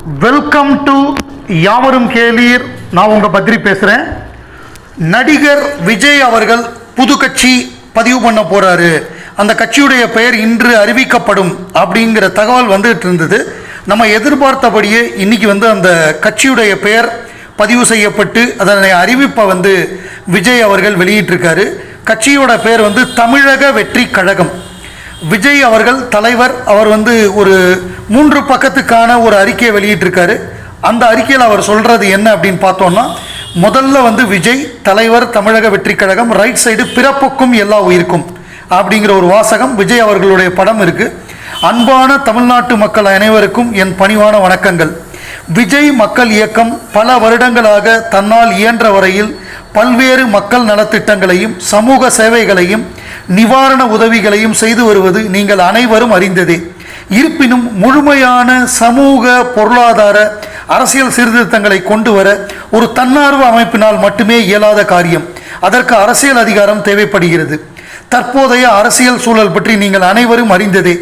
Welcome to யாவரும் கேளீர். நான் உங்கள் பத்ரி பேசுகிறேன் நடிகர் விஜய் அவர்கள் புது கட்சி பதிவு பண்ண போகிறாரு அந்த கட்சியுடைய பெயர் இன்று அறிவிக்கப்படும் அப்படிங்கிற தகவல் வந்துகிட்டு இருந்தது. நம்ம எதிர்பார்த்தபடியே இன்னைக்கு வந்து அந்த கட்சியுடைய பெயர் பதிவு செய்யப்பட்டு அதனுடைய அறிவிப்பை வந்து விஜய் அவர்கள் வெளியிட்டிருக்காரு. கட்சியோட பெயர் வந்து தமிழக வெற்றி கழகம். விஜய் அவர்கள் தலைவர் அவர் வந்து ஒரு மூன்று பக்கத்துக்கான ஒரு அறிக்கையை வெளியிட்டிருக்காரு. அந்த அறிக்கையில் அவர் சொல்கிறது என்ன அப்படின்னு பார்த்தோம்னா முதல்ல வந்து விஜய் தலைவர் தமிழக வெற்றி கழகம் ரைட் சைடு பிறப்புக்கும் எல்லா உயிருக்கும் அப்படிங்கிற ஒரு வாசகம் விஜய் அவர்களுடைய படம் இருக்குது அன்பான தமிழ்நாட்டு மக்கள் அனைவருக்கும் என் பணிவான வணக்கங்கள். விஜய் மக்கள் இயக்கம் பல வருடங்களாக தன்னால் இயன்ற வரையில் பல்வேறு மக்கள் நலத்திட்டங்களையும் சமூக சேவைகளையும் நிவாரண உதவிகளையும் செய்து வருவது நீங்கள் அனைவரும் அறிந்ததே. இருப்பினும் முழுமையான சமூக பொருளாதார அரசியல் சீர்திருத்தங்களை கொண்டு வர ஒரு தன்னார்வ அமைப்பினால் மட்டுமே இயலாத காரியம். அதற்கு அரசியல் அதிகாரம் தேவைப்படுகிறது. தற்போதைய அரசியல் சூழல் பற்றி நீங்கள் அனைவரும் அறிந்ததே.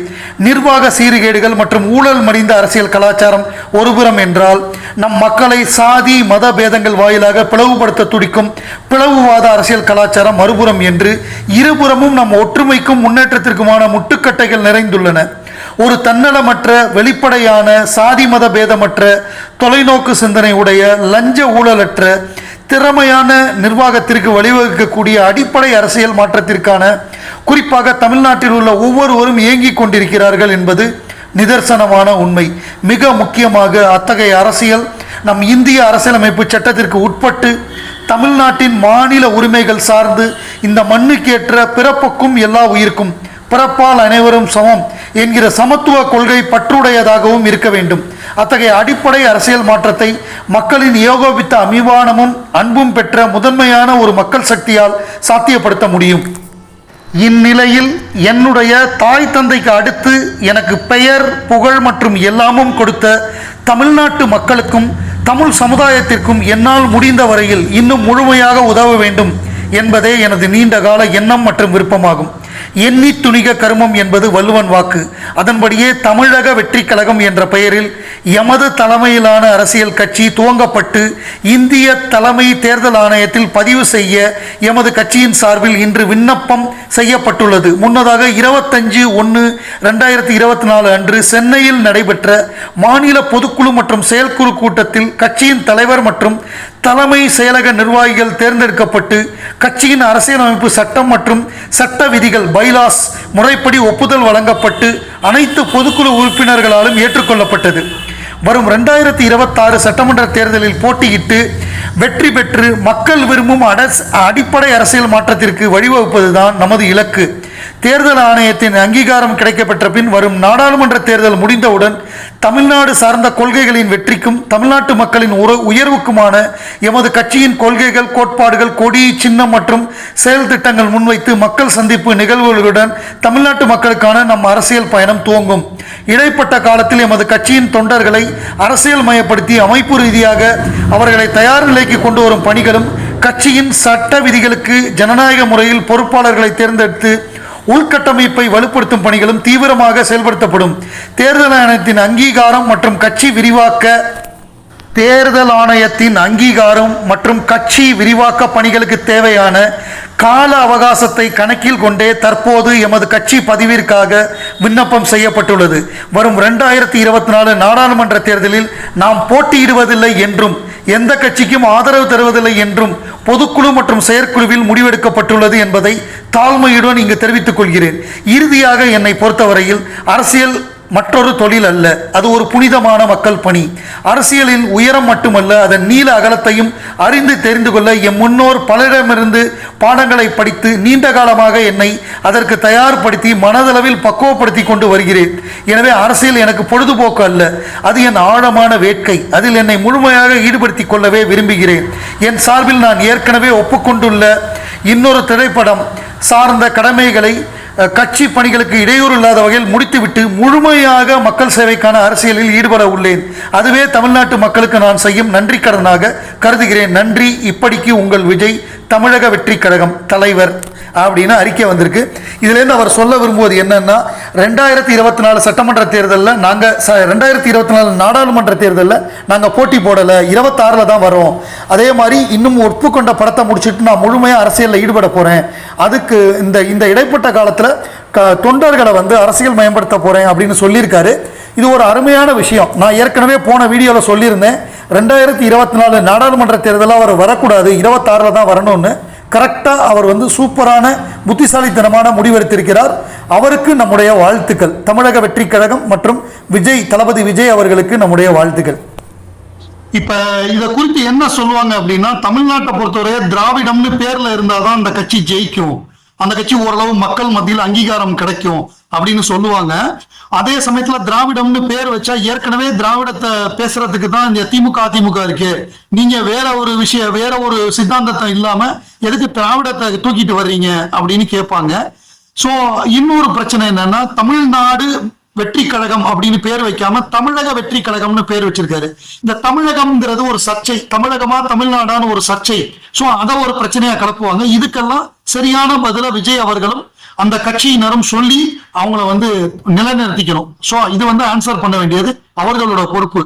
நிர்வாக சீர்கேடுகள் மற்றும் ஊழல் மடிந்த அரசியல் கலாச்சாரம் ஒருபுறம் என்றால் நம் மக்களை சாதி மத பேதங்கள் வாயிலாக பிளவுபடுத்த துடிக்கும் பிளவுவாத அரசியல் கலாச்சாரம் மறுபுறம் என்று இருபுறமும் நம் ஒற்றுமைக்கும் முன்னேற்றத்திற்குமான முட்டுக்கட்டைகள் நிறைந்துள்ளன. ஒரு தன்னலமற்ற வெளிப்படையான சாதி மத பேதமற்ற தொலைநோக்கு சிந்தனை உடைய லஞ்ச ஊழலற்ற திறமையான நிர்வாகத்திற்கு வழிவகுக்கக்கூடிய அடிப்படை அரசியல் மாற்றத்திற்கான குறிப்பாக தமிழ்நாட்டில் உள்ள ஒவ்வொருவரும் இயங்கிக் கொண்டிருக்கிறார்கள் என்பது நிதர்சனமான உண்மை. மிக முக்கியமாக அத்தகைய அரசியல் நம் இந்திய அரசியலமைப்பு சட்டத்திற்கு உட்பட்டு தமிழ்நாட்டின் மாநில உரிமைகள் சார்ந்து இந்த மண்ணுக்கேற்ற பிறப்புக்கும் எல்லா உயிருக்கும் பிறப்பால் அனைவரும் சமம் என்கிற சமத்துவ கொள்கை பற்றுடையதாகவும் இருக்க வேண்டும். அத்தகைய அடிப்படை அரசியல் மாற்றத்தை மக்களின் ஏகோபித்த அபிமானமும் அன்பும் பெற்ற முதன்மையான ஒரு மக்கள் சக்தியால் சாத்தியப்படுத்த முடியும். இந்நிலையில் என்னுடைய தாய் தந்தைக்கு அடுத்து எனக்கு பெயர் புகழ் மற்றும் எல்லாமும் கொடுத்த தமிழ்நாட்டு மக்களுக்கும் தமிழ் சமுதாயத்திற்கும் என்னால் முடிந்த வரையில் இன்னும் முழுமையாக உதவ வேண்டும் என்பதே எனது நீண்ட கால எண்ணம் மற்றும் விருப்பமாகும். எண்ணி துணிக கருமம் என்பது வள்ளுவன் வாக்கு. அதன்படியே தமிழக வெற்றி கழகம் என்ற பெயரில் எமது தலைமையிலான அரசியல் கட்சி துவங்கப்பட்டு இந்திய தலைமை தேர்தல் ஆணையத்தில் பதிவு செய்ய எமது கட்சியின் சார்பில் இன்று விண்ணப்பம் செய்யப்பட்டுள்ளது. முன்னதாக இருபத்தஞ்சு ஒன்று ரெண்டாயிரத்தி இருபத்தி நாலு அன்று சென்னையில் நடைபெற்ற மாநில பொதுக்குழு மற்றும் செயற்குழு கூட்டத்தில் கட்சியின் தலைவர் மற்றும் தலைமை செயலக நிர்வாகிகள் தேர்ந்தெடுக்கப்பட்டு கட்சியின் அரசியலமைப்பு சட்டம் மற்றும் சட்ட விதிகள் கைலாஸ் முறைப்படி ஒப்புதல் வழங்கப்பட்டு அனைத்து பொதுக்குழு உறுப்பினர்களாலும் ஏற்றுக்கொள்ளப்பட்டது. வரும் ரெண்டாயிரத்தி இருபத்தாறு சட்டமன்ற தேர்தலில் போட்டியிட்டு வெற்றி பெற்று மக்கள் விரும்பும் அரச அடிப்படை அரசியல் மாற்றத்திற்கு வழிவகுப்பதுதான் நமது இலக்கு. தேர்தல் ஆணையத்தின் அங்கீகாரம் கிடைக்கப்பெற்ற பின் வரும் நாடாளுமன்ற தேர்தல் முடிந்தவுடன் தமிழ்நாடு சார்ந்த கொள்கைகளின் வெற்றிக்கும் தமிழ்நாட்டு மக்களின் உற உயர்வுக்குமான எமது கட்சியின் கொள்கைகள் கோட்பாடுகள் கொடி சின்னம் மற்றும் செயல் திட்டங்கள் முன்வைத்து மக்கள் சந்திப்பு நிகழ்வுகளுடன் தமிழ்நாட்டு மக்களுக்கான நம் அரசியல் பயணம் துவங்கும். இடைப்பட்ட காலத்தில் எமது கட்சியின் தொண்டர்களை அரசியல் மயப்படுத்தி அமைப்பு ரீதியாக அவர்களை தயார் நிலைக்கு கொண்டு வரும் பணிகளும் கட்சியின் சட்ட விதிகளுக்கு ஜனநாயக முறையில் பொறுப்பாளர்களை தேர்ந்தெடுத்து உள்கட்டமைப்பை வலுப்படுத்தும் பணிகளும் தீவிரமாக செயல்படுத்தப்படும். தேர்தல் ஆணையத்தின் அங்கீகாரம் மற்றும் கட்சி விரிவாக்க தேர்தல் ஆணையத்தின் அங்கீகாரம் மற்றும் கட்சி விரிவாக்க பணிகளுக்கு தேவையான கால அவகாசத்தை கணக்கில் கொண்டே தற்போது எமது கட்சி பதிவிற்காக விண்ணப்பம் செய்யப்பட்டுள்ளது. வரும் ரெண்டாயிரத்தி இருபத்தி நாலு நாடாளுமன்ற தேர்தலில் நாம் போட்டியிடுவதில்லை என்றும் எந்த கட்சிக்கும் ஆதரவு தருவதில்லை என்றும் பொதுக்குழு மற்றும் செயற்குழுவில் முடிவெடுக்கப்பட்டுள்ளது என்பதை தாழ்மையுடன் இங்கு தெரிவித்துக் கொள்கிறேன். இறுதியாக என்னை பொறுத்தவரையில் அரசியல் மற்றொரு தொழில் அல்ல. அது ஒரு புனிதமான மக்கள் பணி. அரசியலின் உயரம் மட்டுமல்ல அதன் நீல அகலத்தையும் அறிந்து தெரிந்து கொள்ள எம் முன்னோர் பலரிடமிருந்து பாடங்களை படித்து நீண்ட காலமாக என்னை அதற்கு தயார்படுத்தி மனதளவில் பக்குவப்படுத்தி கொண்டு வருகிறேன். எனவே அரசியல் எனக்கு பொழுதுபோக்கு அல்ல. அது என் ஆழமான வேட்கை. அதில் என்னை முழுமையாக ஈடுபடுத்திக் கொள்ளவே விரும்புகிறேன். என் சார்பில் நான் ஏற்கனவே ஒப்புக்கொண்டுள்ள இன்னொரு திரைப்படம் சார்ந்த கடமைகளை கட்சி பணிகளுக்கு இடையூறு இல்லாத வகையில் முடித்துவிட்டு முழுமையாக மக்கள் சேவைக்கான அரசியலில் ஈடுபட உள்ளேன். அதுவே தமிழ்நாட்டு மக்களுக்கு நான் செய்யும் நன்றி கடனாக கருதுகிறேன். நன்றி. இப்படிக்கு உங்கள் விஜய். தமிழக வெற்றி கழகம் தலைவர் அப்படின்னு அறிக்கை வந்திருக்கு. இதுலேருந்து அவர் சொல்ல விரும்புவது என்னன்னா ரெண்டாயிரத்தி இருபத்தி நாலு சட்டமன்ற தேர்தலில் நாங்கள் ச ரெண்டாயிரத்தி இருபத்தி நாலு நாடாளுமன்ற தேர்தலில் நாங்கள் போட்டி போடலை. இருபத்தாறில் தான் வரோம் அதே மாதிரி இன்னும் ஒப்புக்கொண்ட படத்தை முடிச்சுட்டு நான் முழுமையாக அரசியலில் ஈடுபட போகிறேன் அதுக்கு இந்த இந்த இடைப்பட்ட காலத்தில் க தொண்டர்களை வந்து அரசியல் மேம்படுத்த போகிறேன் அப்படின்னு சொல்லியிருக்காரு. இது ஒரு அருமையான விஷயம். நான் ஏற்கனவே போன வீடியோவில் சொல்லியிருந்தேன். ரெண்டாயிரத்தி இருபத்தி நாலு நாடாளுமன்ற தேர்தலில் அவர் வரக்கூடாது. இருபத்தாறில் தான் வரணும்னு. கரெக்டாக அவர் வந்து சூப்பரான புத்திசாலித்தனமான முடிவெடுத்திருக்கிறார். அவருக்கு நம்முடைய வாழ்த்துக்கள். தமிழக வெற்றி கழகம் மற்றும் விஜய் தளபதி விஜய் அவர்களுக்கு நம்முடைய வாழ்த்துக்கள். இப்ப இதை குறித்து என்ன சொல்லுவாங்க அப்படின்னா தமிழ்நாட்டை பொறுத்தவரை திராவிடம்னு பேர்ல இருந்தாதான் அந்த கட்சி ஜெயிக்கும். அந்த கட்சி ஓரளவு மக்கள் மத்தியில் அங்கீகாரம் கிடைக்கும். அப்படின்னு சொல்லுவாங்க. அதே சமயத்துல திராவிடம்னு பேர் வச்சா ஏற்கனவே திராவிடத்தை பேசுறதுக்கு தான் இந்த திமுக அதிமுக இருக்கு. நீங்க வேற ஒரு விஷயம் வேற ஒரு சித்தாந்தத்தை இல்லாம எதுக்கு திராவிடத்தை தூக்கிட்டு வர்றீங்க அப்படின்னு கேட்பாங்க. சோ இன்னொரு பிரச்சனை என்னன்னா தமிழ்நாடு வெற்றி கழகம் அப்படின்னு பேர் வைக்காம தமிழக வெற்றி கழகம்னு பேர் வச்சிருக்காரு. இந்த தமிழகம்ங்கிறது ஒரு சர்ச்சை தமிழகமா தமிழ்நாடான ஒரு சர்ச்சை. சோ அத ஒரு பிரச்சனையா கலப்புவாங்க. இதுக்கெல்லாம் சரியான பதில விஜய் அவர்களும் அந்த கட்சியினரும் சொல்லி அவங்கள வந்து நிலைநிறுத்திக்கணும். ஸோ இது வந்து ஆன்சர் பண்ண வேண்டியது அவர்களோட பொறுப்பு.